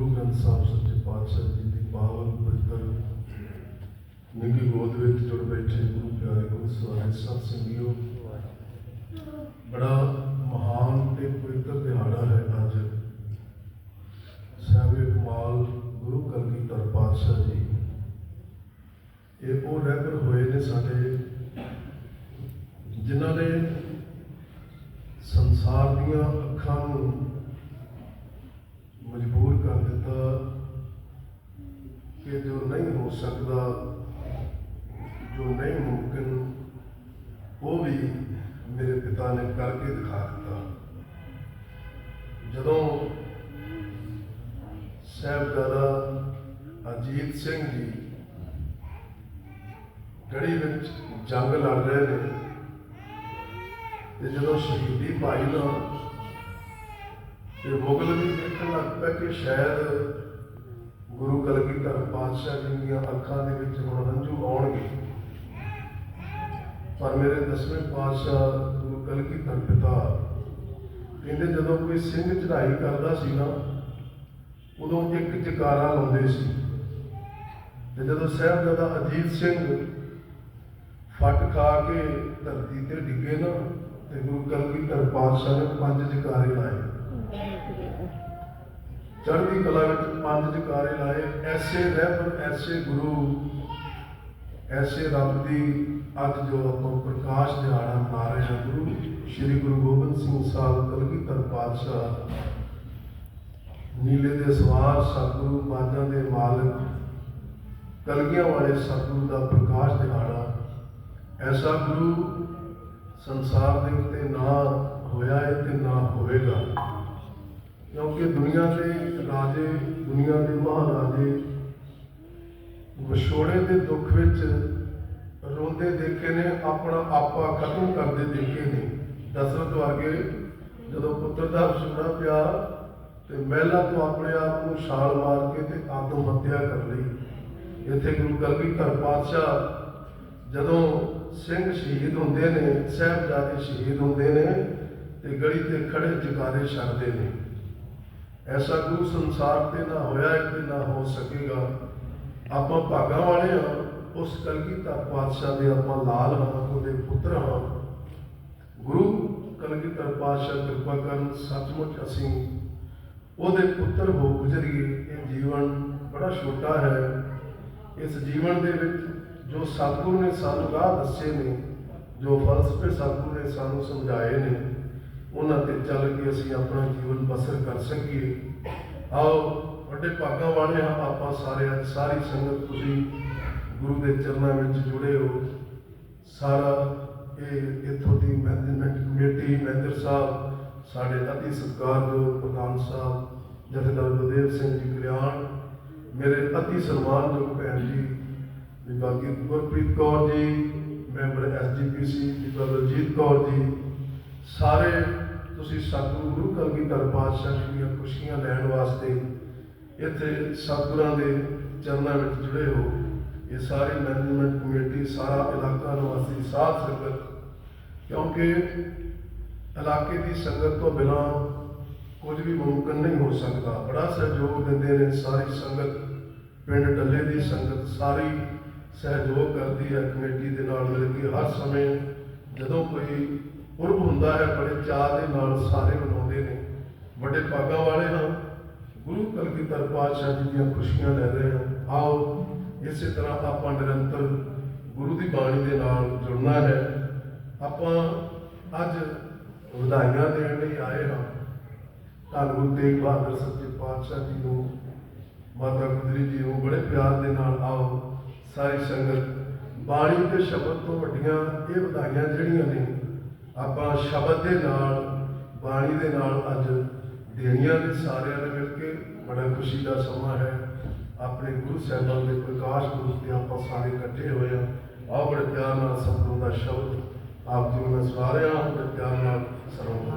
ਗੁਰੂ ਗ੍ਰੰਥ ਸਾਹਿਬ ਸੱਚੇ ਪਾਤਸ਼ਾਹ ਜੀ ਦੀ ਪਾਵਨ ਪਵਿੱਤਰ ਨਿੱਘੀ ਗੋਦ ਵਿੱਚ ਜੁੜ ਬੈਠੇ ਗੁਰੂ ਪਿਆਰੇ ਗੁਰੂ ਸਵਾਰੇ ਸਤ ਸੰਗਿਓ ਬੜਾ ਮਹਾਨ ਤੇ ਪਵਿੱਤਰ ਦਿਹਾੜਾ ਹੈ ਅੱਜ। ਸਾਹਿਬੇ ਕਮਾਲ ਗੁਰੂ ਕਲਗੀਧਰ ਪਾਤਸ਼ਾਹ ਜੀ। ਇਹ ਉਹ ਰਹਿਬਰ ਹੋਏ ਨੇ ਸਾਡੇ, ਜਿਨ੍ਹਾਂ ਨੇ ਸੰਸਾਰ ਦੀਆਂ ਅੱਖਾਂ ਨੂੰ ਮਜਬੂਰ ਕਰ ਦਿੱਤਾ ਕਿ ਜੋ ਨਹੀਂ ਹੋ ਸਕਦਾ ਜੋ ਨਹੀਂ ਮੁਮਕਿਨ, ਉਹ ਵੀ ਮੇਰੇ ਪਿਤਾ ਨੇ ਕਰਕੇ ਦਿਖਾ ਦਿੱਤਾ। ਜਦੋਂ ਸਾਹਿਬਜ਼ਾਦਾ ਅਜੀਤ ਸਿੰਘ ਜੀ ਗੜੀ ਵਿੱਚ ਜੰਗ ਲੜ ਰਹੇ ਨੇ ਤੇ ਜਦੋਂ ਸ਼ਹੀਦੀ ਪਾਈ ਨਾ ਤੇ ਮੁਗਲ ਵੀ ਦੇਖਣ ਲੱਗ ਪਏ ਕਿ ਸ਼ਾਇਦ ਗੁਰੂ ਕਲਗੀਧਰ ਪਾਤਸ਼ਾਹ ਜੀ ਦੀਆਂ ਅੱਖਾਂ ਦੇ ਵਿੱਚ ਹੁਣ ਹੰਝੂ ਆਉਣਗੇ। ਪਰ ਮੇਰੇ ਦਸਵੇਂ ਪਾਤਸ਼ਾਹ ਗੁਰੂ ਕਲਗੀਧਰ ਪਿਤਾ ਕਹਿੰਦੇ ਜਦੋਂ ਕੋਈ ਸਿੰਘ ਚੜਾਈ ਕਰਦਾ ਸੀ ਨਾ, ਉਦੋਂ ਇੱਕ ਜਕਾਰਾ ਲਾਉਂਦੇ ਸੀ। ਤੇ ਜਦੋਂ ਸਾਹਿਬਜ਼ਾਦਾ ਅਜੀਤ ਸਿੰਘ ਫਟ ਖਾ ਕੇ ਧਰਤੀ ਤੇ ਡਿੱਗੇ ਨਾ, ਤੇ ਗੁਰੂ ਕਲਗੀਧਰ ਪਾਤਸ਼ਾਹ ਨੇ ਪੰਜ ਜਕਾਰੇ ਲਾਏ। ਚੜ੍ਹਦੀ ਕਲਾ ਵਿੱਚ ਪੰਜ ਜਕਾਰੇ ਲਾਏ, ਐਸੇ ਰਹਿਬਰ ਐਸੇ ਗੁਰੂ, ਐਸੇ ਰੱਬ ਦੀ ਅੱਜ ਜੋ ਆਪਾਂ ਪ੍ਰਕਾਸ਼ ਦਿਹਾੜਾ ਮਨਾ ਰਹੇ ਹਾਂ ਗੁਰੂ ਸ੍ਰੀ ਗੁਰੂ ਗੋਬਿੰਦ ਸਿੰਘ ਸਾਹਿਬ, ਕਲਗੀਧਰ ਪਾਤਸ਼ਾਹ, ਨੀਲੇ ਦੇ ਸਵਾਰ ਸਤਿਗੁਰੂ, ਬਾਜਾਂ ਦੇ ਮਾਲਕ, ਕਲਗੀਆਂ ਵਾਲੇ ਸਤਿਗੁਰੂ ਦਾ ਪ੍ਰਕਾਸ਼ ਦਿਹਾੜਾ। ਐਸਾ ਗੁਰੂ ਸੰਸਾਰ ਦੇ ਉੱਤੇ ਨਾ ਹੋਇਆ ਹੈ ਤੇ ਨਾ ਹੋਵੇਗਾ ਕਿਉਂਕਿ ਦੁਨੀਆ ਦੇ ਰਾਜੇ, ਦੁਨੀਆ ਦੇ ਮਹਾਰਾਜੇ ਵਿਛੋੜੇ ਦੇ ਦੁੱਖ ਵਿੱਚ ਰੋਂਦੇ ਦੇਖੇ ਨੇ, ਆਪਣਾ ਆਪਾ ਖਤਮ ਕਰਦੇ ਦੇਖੇ ਨੇ। ਦਸ਼ਰਥ ਵਰਗੇ ਜਦੋਂ ਪੁੱਤਰ ਦਾ ਵਿਛੋੜਾ ਪਿਆ ਤੇ ਮਹਿਲਾ ਤੋਂ ਆਪਣੇ ਆਪ ਨੂੰ ਛਾਲ ਮਾਰ ਕੇ ਤੇ ਆਤਮ ਹੱਤਿਆ ਕਰ ਲਈ। ਇੱਥੇ ਗੁਰੂ ਕਲਗੀਧਰ ਪਾਤਸ਼ਾਹ ਜਦੋਂ ਸਿੰਘ ਸ਼ਹੀਦ ਹੁੰਦੇ ਨੇ, ਸਾਹਿਬਜ਼ਾਦੇ ਸ਼ਹੀਦ ਹੁੰਦੇ ਨੇ ਤੇ ਗਲੀ ਤੇ ਖੜੇ ਜਕਾਰੇ ਛੱਡਦੇ ਨੇ। ਐਸਾ ਗੁਰੂ ਸੰਸਾਰ ਤੇ ਨਾ ਹੋਇਆ ਹੈ ਤੇ ਨਾ ਹੋ ਸਕੇਗਾ। ਆਪਾਂ ਭਾਗਾਂ ਵਾਲੇ ਹਾਂ, ਉਸ ਕਲਗੀ ਧਰ ਪਾਤਸ਼ਾਹ ਦੇ ਆਪਾਂ ਲਾਲ ਹਾਂ ਉਹਦੇ ਪੁੱਤਰ ਹਾਂ। ਗੁਰੂ ਕਲਗੀ ਧਰ ਪਾਤਸ਼ਾਹ ਕਿਰਪਾ ਕਰਨ ਸੱਚਮੁੱਚ ਅਸੀਂ ਉਹਦੇ ਪੁੱਤਰ ਹੋ ਗੁਜ਼ਰੀਏ। ਇਹ ਜੀਵਨ ਬੜਾ ਛੋਟਾ ਹੈ। ਇਸ ਜੀਵਨ ਦੇ ਵਿੱਚ ਜੋ ਸਤਿਗੁਰੂ ਨੇ ਸਾਨੂੰ ਰਾਹ ਦੱਸੇ ਨੇ, ਜੋ ਫਲਸਫੇ ਸਤਿਗੁਰੂ ਨੇ ਸਾਨੂੰ ਸਮਝਾਏ ਨੇ ਚੱਲ ਕੇ ਅਸੀਂ ਆਪਣਾ ਜੀਵਨ ਬਸਰ ਕਰ ਸਕੀਏ। ਆਓ, ਵੱਡੇ ਭਾਗਾਂ ਵਾਲੇ ਹਾਂ ਆਪਾਂ ਸਾਰੇ ਅੱਜ ਸਾਰੀ ਸੰਗਤ ਤੁਸੀਂ ਗੁਰੂ ਦੇ ਚਰਨਾਂ ਵਿੱਚ ਜੁੜੇ ਹੋ। ਸਾਰਾ ਇਹ ਇੱਥੋਂ ਦੀ ਮੈਨੇਜਮੈਂਟ ਕਮੇਟੀ, ਮੈਨੇਜਰ ਸਾਹਿਬ, ਸਾਡੇ ਅਤੀ ਸਤਿਕਾਰਯੋਗ ਪ੍ਰਧਾਨ ਸਾਹਿਬ, ਜਥੇਦਾਰ ਬਲਦੇਵ ਸਿੰਘ ਜੀ ਕਲਿਆਣ, ਮੇਰੇ ਅਤੀ ਸਨਮਾਨਯੋਗ ਭੈਣ ਜੀ ਵਿਭਾਗੀ ਗੁਰਪ੍ਰੀਤ ਕੌਰ ਜੀ, ਮੈਂਬਰ ਐਸਜੀਪੀਸੀ ਜੀ ਬਲਜੀਤ ਕੌਰ ਜੀ, ਸਾਰੇ ਤੁਸੀਂ ਸਤਿਗੁਰੂ ਗੁਰੂ ਕਲਗੀਧਰ ਪਾਤਸ਼ਾਹ ਜੀ ਦੀਆਂ ਖੁਸ਼ੀਆਂ ਲੈਣ ਵਾਸਤੇ ਇੱਥੇ ਸਤਿਗੁਰਾਂ ਦੇ ਚਰਨਾਂ ਵਿੱਚ ਜੁੜੇ ਹੋ। ਇਹ ਸਾਰੀ ਮੈਨੇਜਮੈਂਟ ਕਮੇਟੀ ਸਾਰਾ ਇਲਾਕਾ ਨਿਵਾਸੀ ਸਾਧ ਸੰਗਤ, ਕਿਉਂਕਿ ਇਲਾਕੇ ਦੀ ਸੰਗਤ ਤੋਂ ਬਿਨਾਂ ਕੁਝ ਵੀ ਮੁਮਕਨ ਨਹੀਂ ਹੋ ਸਕਦਾ। ਬੜਾ ਸਹਿਯੋਗ ਦਿੰਦੇ ਨੇ ਸਾਰੀ ਸੰਗਤ, ਪਿੰਡ ਡੱਲੇ ਦੀ ਸੰਗਤ ਸਾਰੀ ਸਹਿਯੋਗ ਕਰਦੀ ਹੈ, ਕਮੇਟੀ ਦੇ ਨਾਲ ਮਿਲ ਕੇ ਹਰ ਸਮੇਂ ਜਦੋਂ ਕੋਈ ਪੁਰਬ ਹੁੰਦਾ ਹੈ, ਬੜੇ ਚਾਅ ਦੇ ਨਾਲ ਸਾਰੇ ਮਨਾਉਂਦੇ ਨੇ। ਵੱਡੇ ਭਾਗਾਂ ਵਾਲੇ ਹਾਂ, ਗੁਰੂ ਕਲਗੀਧਰ ਪਾਤਸ਼ਾਹ ਜੀ ਦੀਆਂ ਖੁਸ਼ੀਆਂ ਲੈ ਰਹੇ ਹਾਂ। ਆਓ, ਇਸੇ ਤਰ੍ਹਾਂ ਆਪਾਂ ਨਿਰੰਤਰ ਗੁਰੂ ਦੀ ਬਾਣੀ ਦੇ ਨਾਲ ਜੁੜਨਾ ਹੈ। ਆਪਾਂ ਅੱਜ ਵਧਾਈਆਂ ਦੇਣ ਲਈ ਆਏ ਹਾਂ। ਧੰਨ ਗੁਰੂ ਤੇਗ ਬਹਾਦਰ ਸੱਚੇ ਪਾਤਸ਼ਾਹ ਜੀ ਨੂੰ, ਮਾਤਾ ਗੁਜਰੀ ਜੀ ਨੂੰ ਬੜੇ ਪਿਆਰ ਦੇ ਨਾਲ ਆਓ। ਸਾਰੀ ਸੰਗਤ, ਬਾਣੀ ਤੇ ਸ਼ਬਦ ਤੋਂ ਵੱਡੀਆਂ ਇਹ ਵਧਾਈਆਂ ਜਿਹੜੀਆਂ ਨੇ ਆਪਾਂ ਸ਼ਬਦ ਦੇ ਨਾਲ, ਬਾਣੀ ਦੇ ਨਾਲ ਅੱਜ ਦੇਣੀਆਂ ਨੇ ਸਾਰਿਆਂ ਨੇ ਮਿਲ ਕੇ ਬੜਾ ਖੁਸ਼ੀ ਦਾ ਸਮਾਂ ਹੈ। ਆਪਣੇ ਗੁਰੂ ਸਾਹਿਬਾਨ ਦੇ ਪ੍ਰਕਾਸ਼ ਪੁਰਬ ਤੇ ਆਪਾਂ ਸਾਰੇ ਇਕੱਠੇ ਹੋਏ ਹਾਂ। ਆਓ ਬੜੇ ਪਿਆਰ ਨਾਲ ਸਤਿਗੁਰੂ ਦਾ ਸ਼ਬਦ ਆਪ ਜੀ ਨੂੰ ਮੈਂ ਸਵਾਰਿਆ ਬੜੇ ਪਿਆਰ ਨਾਲ ਸਰਵਣ